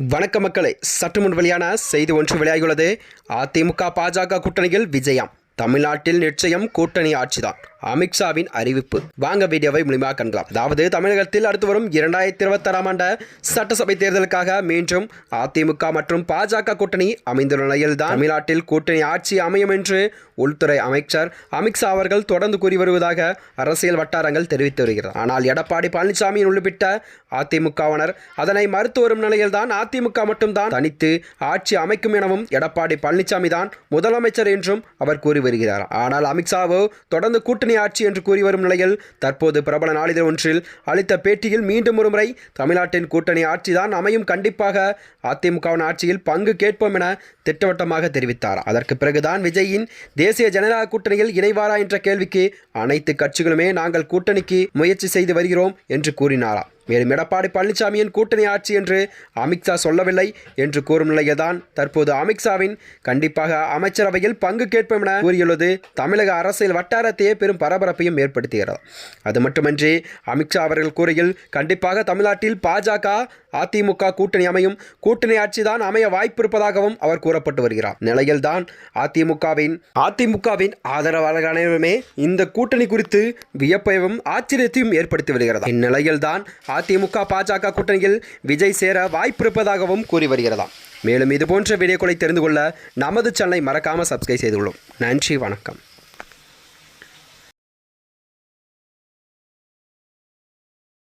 வணக்க மக்களே சற்று முன் வெளியான செய்தி ஒன்று வெளியாகியுள்ளது. அதிமுக பாஜக கூட்டணியில் விஜயம். தமிழ்நாட்டில் நிச்சயம் கூட்டணி ஆட்சிதான். அமித்ஷாவின் அறிவிப்பு. வாங்க வீடியோவை முழுமையாக காண்கலாம். அதாவது தமிழகத்தில் அடுத்து வரும் இரண்டாயிரத்தி இருபத்தாறாம் ஆண்டு சட்டசபை தேர்தலுக்காக மீண்டும் அதிமுக மற்றும் பாஜக கூட்டணி அமைந்துள்ள நிலையில் தான் தமிழ்நாட்டில் கூட்டணி ஆட்சி அமையும் என்று உள்துறை அமைச்சர் அமித்ஷா அவர்கள் தொடர்ந்து கூறி வருவதாக அரசியல் வட்டாரங்கள் தெரிவித்து வருகிறது. ஆனால் எடப்பாடி பழனிசாமி உள்ளிட்ட அதிமுகவினர் அதனை மறுத்து வரும் நிலையில்தான் அதிமுக மட்டும்தான் தனித்து ஆட்சி அமைக்கும் எனவும் எடப்பாடி பழனிசாமி தான் முதலமைச்சர் என்றும் அவர் கூறி வருகிறார். ஆனால் அமித்ஷாவோ தொடர்ந்து கூட்டணி ஆட்சி என்று கூறி வரும் நிலையில் தற்போது பிரபல நாளிதழ் ஒன்றில் அளித்த பேட்டியில் மீண்டும் ஒருமுறை தமிழ்நாட்டின் கூட்டணி ஆட்சிதான் அமையும் கண்டிப்பாக அதிமுகவின் ஆட்சியில் பங்கு கேட்போம் என திட்டவட்டமாக தெரிவித்தார். அதற்கு பிறகுதான் விஜயின் தேசிய ஜனநாயக கூட்டணியில் இணைவாரா என்ற கேள்விக்கு அனைத்து கட்சிகளுமே நாங்கள் கூட்டணிக்கு முயற்சி செய்து வருகிறோம் என்று கூறினாராம் மேலும் எடப்பாடி பழனிசாமியின் கூட்டணி ஆட்சி என்று அமித்ஷா சொல்லவில்லை என்று கூறும் நிலையில்தான் தற்போது அமித்ஷாவின் கண்டிப்பாக அமைச்சரவையில் பங்கு கேட்போம் என கூறியுள்ளது. தமிழக அரசியல் வட்டாரத்தையே பெரும் பரபரப்பையும் ஏற்படுத்துகிறது. அது மட்டுமன்றி அமித்ஷா அவர்கள் கூறுகையில் கண்டிப்பாக தமிழ்நாட்டில் பாஜக அதிமுக கூட்டணி அமையும் கூட்டணி ஆட்சிதான் அமைய வாய்ப்பு இருப்பதாகவும் அவர் கூறப்பட்டு வருகிறார். நிலையில்தான் அதிமுகவின் அதிமுகவின் ஆதரவாளர்கள் அனைவருமே இந்த கூட்டணி குறித்து வியப்பையும் ஆச்சரியத்தையும் ஏற்படுத்தி வருகிறது. இந்நிலையில்தான் அதிமுக பாஜக கூட்டணியில் விஜய் சேர வாய்ப்பு இருப்பதாகவும் கூறி வருகிறதாம் மேலும் இதுபோன்ற வீடியோக்களை தெரிந்து கொள்ள நமது சேனலை மறக்காமல் சப்ஸ்கிரைப் செய்துள்ளோம் நன்றி வணக்கம்.